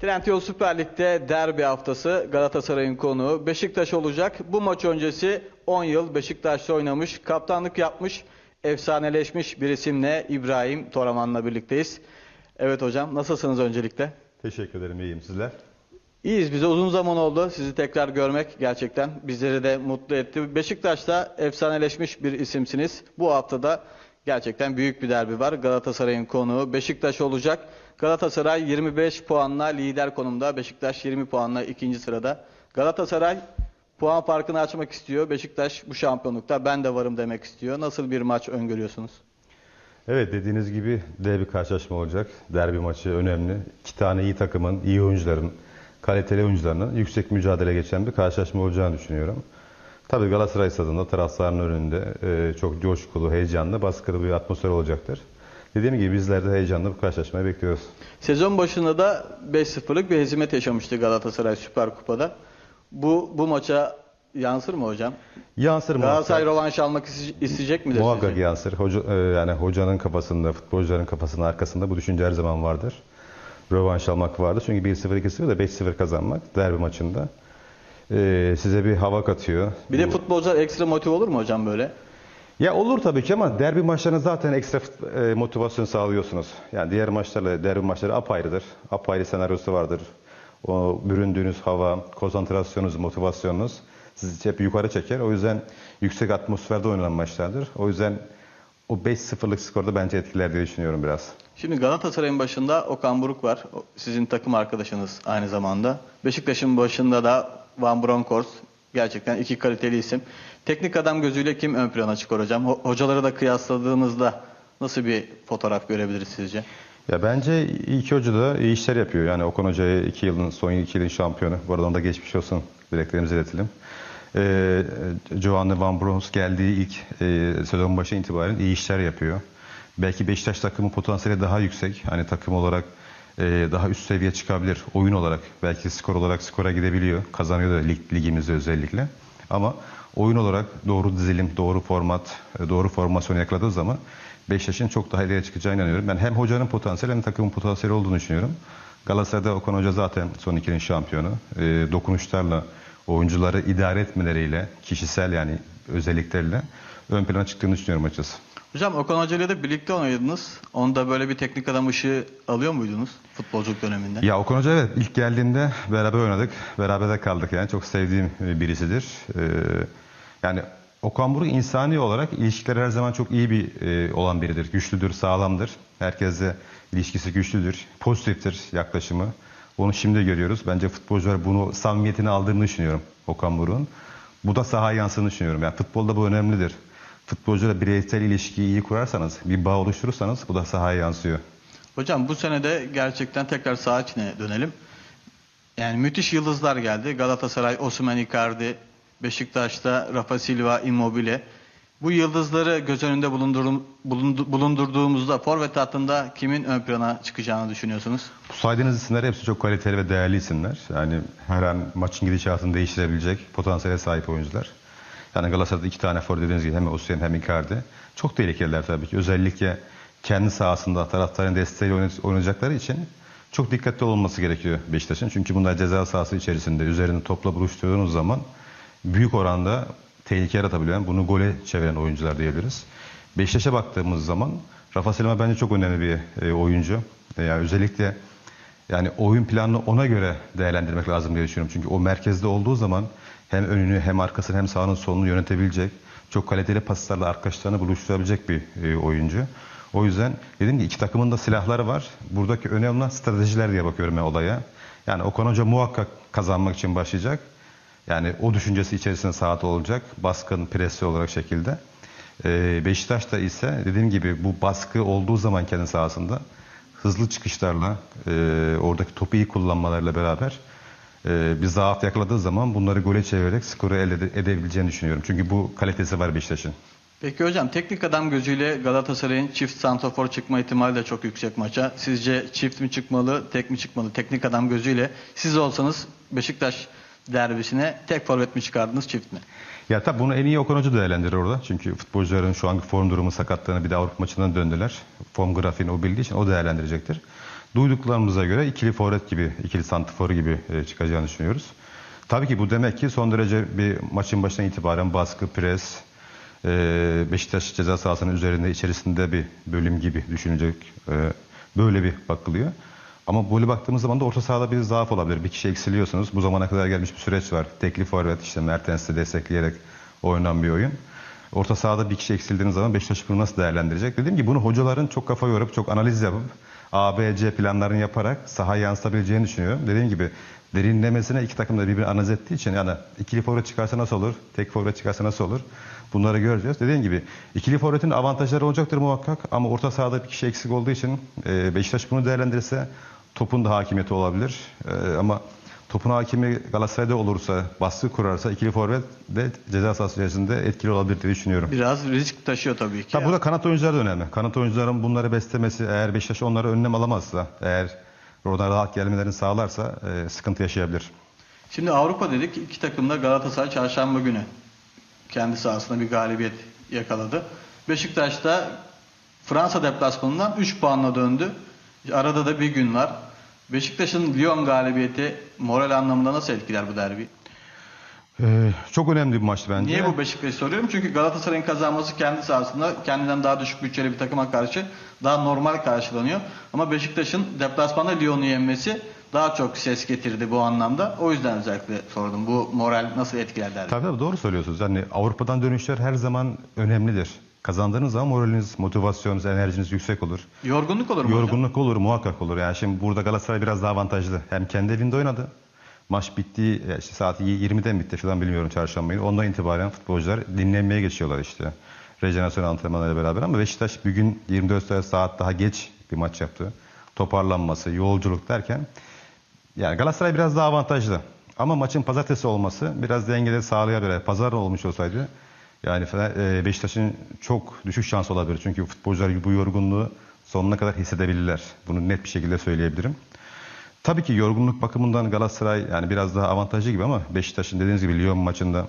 Trendyol Süper Lig'de derbi haftası Galatasaray'ın konuğu Beşiktaş olacak. Bu maç öncesi 10 yıl Beşiktaş'ta oynamış, kaptanlık yapmış, efsaneleşmiş bir isimle İbrahim Toraman'la birlikteyiz. Evet hocam nasılsınız öncelikle? Teşekkür ederim, iyiyim sizler. İyiyiz bize uzun zaman oldu sizi tekrar görmek gerçekten bizleri de mutlu etti. Beşiktaş'ta efsaneleşmiş bir isimsiniz. Bu haftada gerçekten büyük bir derbi var. Galatasaray'ın konuğu Beşiktaş olacak. Galatasaray 25 puanla lider konumda. Beşiktaş 20 puanla ikinci sırada. Galatasaray puan farkını açmak istiyor. Beşiktaş bu şampiyonlukta ben de varım demek istiyor. Nasıl bir maç öngörüyorsunuz? Evet dediğiniz gibi dev bir karşılaşma olacak. Derbi maçı önemli. İki tane iyi takımın, iyi oyuncuların, kaliteli oyuncularının yüksek mücadele geçen bir karşılaşma olacağını düşünüyorum. Tabii Galatasaray stadında taraftarın önünde e, çok coşkulu, heyecanlı, baskılı bir atmosfer olacaktır. Dediğim gibi bizler de heyecanlı bu karşılaşmayı bekliyoruz. Sezon başında da 5-0'lık bir hezimet yaşamıştı Galatasaray Süper Kupa'da. Bu bu maça yansır mı hocam? Yansır Galatasaray muhakkak. rövanş almak iste- isteyecek midir Muhakkak sizce? yansır. Hoca, e, yani hocanın kafasında, futbolcuların kafasının arkasında bu düşünce her zaman vardır. Rövanş almak vardır. Çünkü 1-0, 2-0 da 5-0 kazanmak derbi maçında e, size bir hava katıyor. Bir de futbolcular ekstra motive olur mu hocam böyle? Ya olur tabii ki ama derbi maçlarına zaten ekstra e, motivasyon sağlıyorsunuz. Yani diğer maçlarla derbi maçları apayrıdır. Apayrı senaryosu vardır. O büründüğünüz hava, konsantrasyonunuz, motivasyonunuz sizi hep yukarı çeker. O yüzden yüksek atmosferde oynanan maçlardır. O yüzden o 5-0'lık skorda bence etkiler diye düşünüyorum biraz. Şimdi Galatasaray'ın başında Okan Buruk var. Sizin takım arkadaşınız aynı zamanda. Beşiktaş'ın başında da Van Bronckhorst. Gerçekten iki kaliteli isim. Teknik adam gözüyle kim ön plana çıkar hocam? Ho- Hocaları da kıyasladığınızda nasıl bir fotoğraf görebiliriz sizce? Ya bence iki hoca da iyi işler yapıyor. Yani Okan Hoca'ya iki yılın, son iki yılın şampiyonu. Bu arada onda geçmiş olsun. Dileklerimizi iletelim. Ee, Giovanni Van Bronckhorst geldiği ilk e, sezon başı itibaren iyi işler yapıyor. Belki Beşiktaş takımı potansiyeli daha yüksek. Hani takım olarak e, daha üst seviye çıkabilir. Oyun olarak belki skor olarak skora gidebiliyor. Kazanıyor da lig, ligimizde özellikle. Ama oyun olarak doğru dizilim, doğru format, e, doğru formasyonu yakaladığı zaman Beşiktaş'ın çok daha ileriye çıkacağına inanıyorum. Ben hem hocanın potansiyeli hem takımın potansiyeli olduğunu düşünüyorum. Galatasaray'da Okan Hoca zaten son ikinin şampiyonu. E, dokunuşlarla, oyuncuları idare etmeleriyle, kişisel yani özellikleriyle ön plana çıktığını düşünüyorum açıkçası. Hocam Okan Hoca ile de birlikte oynadınız. Onda böyle bir teknik adam ışığı alıyor muydunuz futbolculuk döneminde? Ya Okan Hoca evet ilk geldiğinde beraber oynadık. Beraber de kaldık yani. Çok sevdiğim e, birisidir. Ee, yani Okan Buruk insani olarak ilişkileri her zaman çok iyi bir e, olan biridir. Güçlüdür, sağlamdır. Herkesle ilişkisi güçlüdür. Pozitiftir yaklaşımı. Onu şimdi görüyoruz. Bence futbolcular bunu samimiyetini aldığını düşünüyorum Okan Buruk'un. Bu da sahaya yansıdığını düşünüyorum. Yani futbolda bu önemlidir. Futbolcuyla bireysel ilişkiyi iyi kurarsanız, bir bağ oluşturursanız bu da sahaya yansıyor. Hocam bu sene de gerçekten tekrar saha içine dönelim. Yani müthiş yıldızlar geldi. Galatasaray, Osimhen, Icardi, Beşiktaş'ta Rafa Silva, Immobile. Bu yıldızları göz önünde bulundurum- bulundu- bulundurduğumuzda forvet hattında kimin ön plana çıkacağını düşünüyorsunuz? Bu saydığınız isimler hepsi çok kaliteli ve değerli isimler. Yani her an maçın gidişatını değiştirebilecek potansiyele sahip oyuncular. Yani Galatasaray'da iki tane for dediğiniz gibi hem Osimhen hem Icardi. Çok tehlikeliler tabii ki. Özellikle kendi sahasında taraftarın oynay- oynayacakları için çok dikkatli olunması gerekiyor Beşiktaş'ın. Çünkü bunlar ceza sahası içerisinde üzerinde topla buluşturduğunuz zaman büyük oranda tehlike yaratabilen, bunu gole çeviren oyuncular diyebiliriz. Beşiktaş'a baktığımız zaman Rafa Silva bence çok önemli bir e, oyuncu. E, yani özellikle yani oyun planını ona göre değerlendirmek lazım diye düşünüyorum. Çünkü o merkezde olduğu zaman hem önünü hem arkasını hem sağını solunu yönetebilecek, çok kaliteli paslarla arkadaşlarını buluşturabilecek bir e, oyuncu. O yüzden dedim ki iki takımın da silahları var. Buradaki önemli olan stratejiler diye bakıyorum ben olaya. Yani Okan Hoca muhakkak kazanmak için başlayacak. Yani o düşüncesi içerisinde sahada olacak. Baskın, presli olarak şekilde. Ee, Beşiktaş'ta ise dediğim gibi bu baskı olduğu zaman kendi sahasında hızlı çıkışlarla, e, oradaki topu iyi kullanmalarıyla beraber bir zaaf yakaladığı zaman bunları gole çevirerek skoru elde ede- edebileceğini düşünüyorum. Çünkü bu kalitesi var Beşiktaş'ın. Peki hocam teknik adam gözüyle Galatasaray'ın çift santrafor çıkma ihtimali de çok yüksek maça. Sizce çift mi çıkmalı, tek mi çıkmalı? Teknik adam gözüyle siz olsanız Beşiktaş derbisine tek forvet mi çıkardınız çift mi? Ya tabii bunu en iyi Okan Hoca değerlendirir orada. Çünkü futbolcuların şu anki form durumu sakatlığını bir de Avrupa maçından döndüler. Form grafiğini o bildiği için o değerlendirecektir. Duyduklarımıza göre ikili forvet gibi, ikili santifor gibi e, çıkacağını düşünüyoruz. Tabii ki bu demek ki son derece bir maçın başına itibaren baskı, pres, e, Beşiktaş ceza sahasının üzerinde içerisinde bir bölüm gibi düşünecek. e, böyle bir bakılıyor. Ama böyle baktığımız zaman da orta sahada bir zaaf olabilir. Bir kişi eksiliyorsunuz. Bu zamana kadar gelmiş bir süreç var. Tekli forvet işte Mertens'i destekleyerek oynanan bir oyun. Orta sahada bir kişi eksildiğiniz zaman Beşiktaş bunu nasıl değerlendirecek? Dediğim gibi bunu hocaların çok kafa yorup çok analiz yapıp A, B, C planlarını yaparak sahaya yansıtabileceğini düşünüyorum. Dediğim gibi derinlemesine iki takım da birbirini analiz ettiği için yani ikili forvet çıkarsa nasıl olur? Tek forvet çıkarsa nasıl olur? Bunları göreceğiz. Dediğim gibi ikili forvetin avantajları olacaktır muhakkak ama orta sahada bir kişi eksik olduğu için e, Beşiktaş bunu değerlendirirse topun da hakimiyeti olabilir. E, ama topun hakimi Galatasaray'da olursa, baskı kurarsa ikili forvet de ceza sahası içerisinde etkili olabilir diye düşünüyorum. Biraz risk taşıyor tabii ki. Tabii bu da kanat oyuncuları da önemli. Kanat oyuncuların bunları beslemesi eğer Beşiktaş onlara önlem alamazsa, eğer oradan rahat gelmelerini sağlarsa e, sıkıntı yaşayabilir. Şimdi Avrupa dedik. iki takım da Galatasaray çarşamba günü kendi sahasında bir galibiyet yakaladı. Beşiktaş da Fransa deplasmanından 3 puanla döndü. Arada da bir gün var. Beşiktaş'ın Lyon galibiyeti moral anlamında nasıl etkiler bu derbi? E, çok önemli bir maçtı bence. Niye bu Beşiktaş'ı soruyorum? Çünkü Galatasaray'ın kazanması kendi sahasında kendinden daha düşük bütçeli bir takıma karşı daha normal karşılanıyor. Ama Beşiktaş'ın deplasmanda Lyon'u yenmesi daha çok ses getirdi bu anlamda. O yüzden özellikle sordum. Bu moral nasıl etkiler derdi. Tabii tabii doğru söylüyorsunuz. Yani Avrupa'dan dönüşler her zaman önemlidir. Kazandığınız zaman moraliniz, motivasyonunuz, enerjiniz yüksek olur. Yorgunluk olur mu hocam? Yorgunluk olur muhakkak olur. Yani şimdi burada Galatasaray biraz daha avantajlı. Hem kendi evinde oynadı. Maç bitti, ya işte saat 20'den bitti falan bilmiyorum çarşamba günü. Ondan itibaren futbolcular dinlenmeye geçiyorlar işte. Rejenerasyon antrenmanlarıyla beraber ama Beşiktaş bugün 24 saat daha geç bir maç yaptı. Toparlanması, yolculuk derken yani Galatasaray biraz daha avantajlı. Ama maçın pazartesi olması biraz dengeleri sağlayabilir. Pazar olmuş olsaydı yani e, Beşiktaş'ın çok düşük şansı olabilir. Çünkü futbolcular bu yorgunluğu sonuna kadar hissedebilirler. Bunu net bir şekilde söyleyebilirim. Tabii ki yorgunluk bakımından Galatasaray yani biraz daha avantajlı gibi ama Beşiktaş'ın dediğiniz gibi Lyon maçında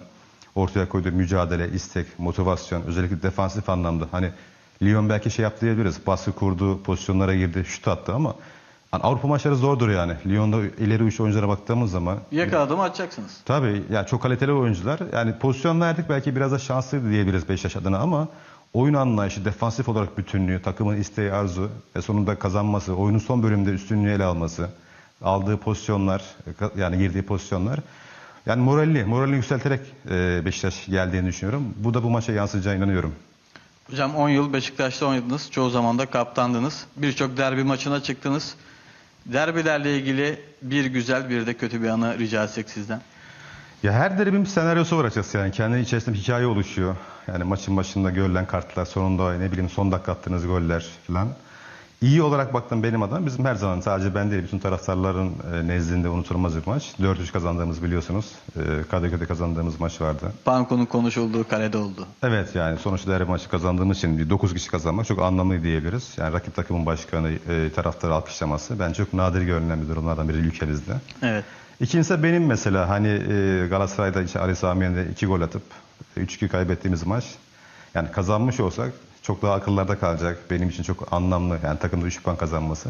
ortaya koyduğu mücadele, istek, motivasyon özellikle defansif anlamda hani Lyon belki şey yaptı diyebiliriz. Baskı kurdu, pozisyonlara girdi, şut attı ama hani Avrupa maçları zordur yani. Lyon'da ileri uç oyunculara baktığımız zaman Yakaladığımı atacaksınız. Tabii yani çok kaliteli oyuncular. Yani pozisyon verdik belki biraz da şanslıydı diyebiliriz Beşiktaş adına ama oyun anlayışı, defansif olarak bütünlüğü, takımın isteği, arzu ve sonunda kazanması, oyunun son bölümde üstünlüğü ele alması, aldığı pozisyonlar, yani girdiği pozisyonlar yani moralli, moralini yükselterek e, Beşiktaş geldiğini düşünüyorum. Bu da bu maça yansıyacağına inanıyorum. Hocam 10 yıl Beşiktaş'ta oynadınız. Çoğu zaman da kaptandınız. Birçok derbi maçına çıktınız. Derbilerle ilgili bir güzel bir de kötü bir anı rica etsek sizden. Ya her bir senaryosu var açıkçası yani. Kendi içerisinde bir hikaye oluşuyor. Yani maçın başında görülen kartlar, sonunda ne bileyim son dakika attığınız goller falan. İyi olarak baktım benim adıma bizim her zaman sadece ben değil bütün taraftarların e, nezdinde unutulmaz bir maç. 4-3 kazandığımız biliyorsunuz. E, Kadıköy'de kazandığımız maç vardı. Banko'nun konuşulduğu kalede oldu. Evet yani sonuçta her maçı kazandığımız için bir 9 kişi kazanmak çok anlamlı diyebiliriz. Yani rakip takımın başkanı, e, taraftarı alkışlaması ben çok nadir görülen bir durumlardan biri ülkemizde. Evet. İkincisi benim mesela hani Galatasaray'da işte Ali Sami 2 gol atıp 3-2 kaybettiğimiz maç. Yani kazanmış olsak çok daha akıllarda kalacak. Benim için çok anlamlı yani takımda 3 puan kazanması.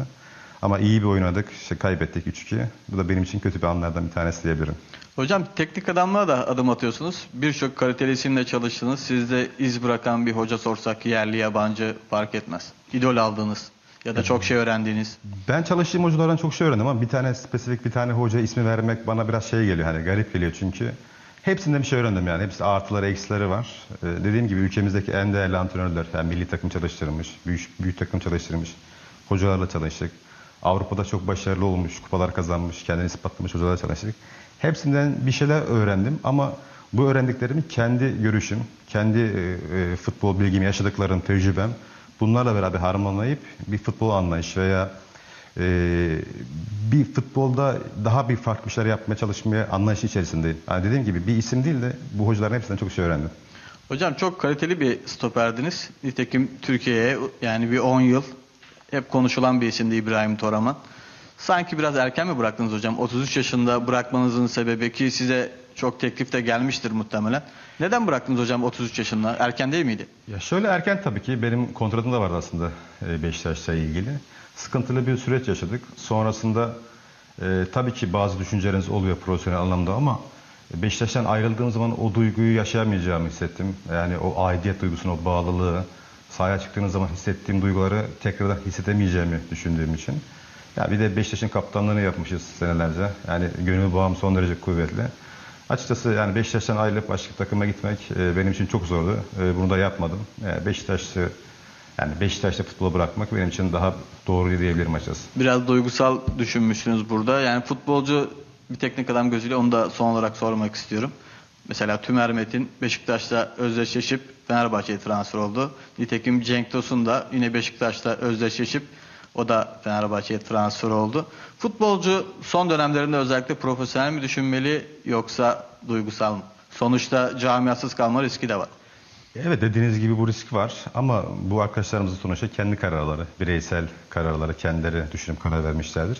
Ama iyi bir oynadık. işte kaybettik 3-2. Bu da benim için kötü bir anlardan bir tanesi diyebilirim. Hocam teknik adamlığa da adım atıyorsunuz. Birçok kaliteli isimle çalıştınız. Sizde iz bırakan bir hoca sorsak yerli yabancı fark etmez. İdol aldığınız ya da çok şey öğrendiğiniz. Ben çalıştığım hocalardan çok şey öğrendim ama bir tane spesifik bir tane hoca ismi vermek bana biraz şey geliyor hani garip geliyor çünkü hepsinden bir şey öğrendim yani hepsi artıları eksileri var. Ee, dediğim gibi ülkemizdeki en değerli antrenörler yani milli takım çalıştırmış, büyük, büyük takım çalıştırmış hocalarla çalıştık. Avrupa'da çok başarılı olmuş, kupalar kazanmış, kendini ispatlamış hocalarla çalıştık. Hepsinden bir şeyler öğrendim ama bu öğrendiklerimi kendi görüşüm, kendi e, e, futbol bilgimi, yaşadıklarım, tecrübem bunlarla beraber harmanlayıp bir futbol anlayışı veya e, bir futbolda daha bir farklı bir şeyler yapmaya çalışmaya anlayışı içerisindeyim. Yani dediğim gibi bir isim değil de bu hocaların hepsinden çok şey öğrendim. Hocam çok kaliteli bir stoperdiniz. Nitekim Türkiye'ye yani bir 10 yıl hep konuşulan bir isimdi İbrahim Toraman. Sanki biraz erken mi bıraktınız hocam? 33 yaşında bırakmanızın sebebi ki size çok teklif de gelmiştir muhtemelen. Neden bıraktınız hocam 33 yaşında? Erken değil miydi? Ya şöyle erken tabii ki benim kontratım da vardı aslında e, Beşiktaş'la ilgili. Sıkıntılı bir süreç yaşadık. Sonrasında e, tabii ki bazı düşünceleriniz oluyor profesyonel anlamda ama Beşiktaş'tan ayrıldığım zaman o duyguyu yaşayamayacağımı hissettim. Yani o aidiyet duygusunu, o bağlılığı, sahaya çıktığınız zaman hissettiğim duyguları tekrardan hissedemeyeceğimi düşündüğüm için. Ya bir de Beşiktaş'ın kaptanlığını yapmışız senelerce. Yani gönül bağım son derece kuvvetli. Açıkçası yani Beşiktaş'tan ayrılıp başka takıma gitmek e, benim için çok zordu. E, bunu da yapmadım. E, Beşiktaş'ı yani Beşiktaş'ta futbolu bırakmak benim için daha doğru diyebilirim açıkçası. Biraz duygusal düşünmüşsünüz burada. Yani futbolcu bir teknik adam gözüyle onu da son olarak sormak istiyorum. Mesela Tümer Metin Beşiktaş'ta özdeşleşip Fenerbahçe'ye transfer oldu. Nitekim Cenk Tosun da yine Beşiktaş'ta özdeşleşip o da Fenerbahçe'ye transfer oldu. Futbolcu son dönemlerinde özellikle profesyonel mi düşünmeli yoksa duygusal mı? Sonuçta camiasız kalma riski de var. Evet dediğiniz gibi bu risk var ama bu arkadaşlarımızın sonuçta kendi kararları, bireysel kararları kendileri düşünüp karar vermişlerdir.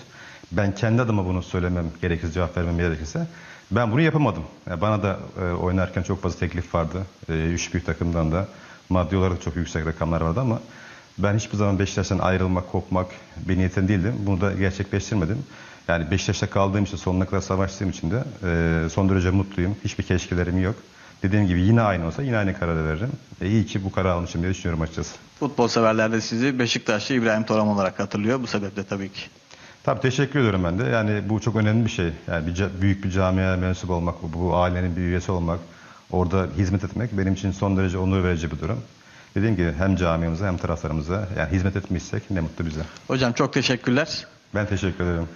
Ben kendi adıma bunu söylemem gerekirse, cevap vermem gerekirse ben bunu yapamadım. Yani bana da e, oynarken çok fazla teklif vardı. E, üç büyük takımdan da maddi olarak çok yüksek rakamlar vardı ama ben hiçbir zaman Beşiktaş'tan ayrılmak, kopmak bir niyetim değildim. Bunu da gerçekleştirmedim. Yani Beşiktaş'ta kaldığım için, sonuna kadar savaştığım için de e, son derece mutluyum. Hiçbir keşkelerim yok. Dediğim gibi yine aynı olsa yine aynı kararı veririm. E, iyi ki bu kararı almışım diye düşünüyorum açıkçası. Futbol severler de sizi Beşiktaşlı İbrahim Toram olarak hatırlıyor. Bu sebeple tabii ki. Tabii teşekkür ediyorum ben de. Yani bu çok önemli bir şey. Yani bir büyük bir camiaya mensup olmak, bu, ailenin bir üyesi olmak, orada hizmet etmek benim için son derece onur verici bir durum. Dediğim gibi hem camiamıza hem taraftarımıza yani hizmet etmişsek ne mutlu bize. Hocam çok teşekkürler. Ben teşekkür ederim.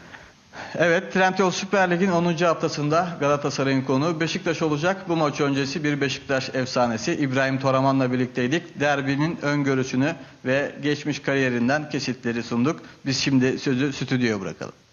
Evet, Trendyol Süper Lig'in 10. haftasında Galatasaray'ın konu Beşiktaş olacak. Bu maç öncesi bir Beşiktaş efsanesi İbrahim Toraman'la birlikteydik. Derbinin öngörüsünü ve geçmiş kariyerinden kesitleri sunduk. Biz şimdi sözü stüdyoya bırakalım.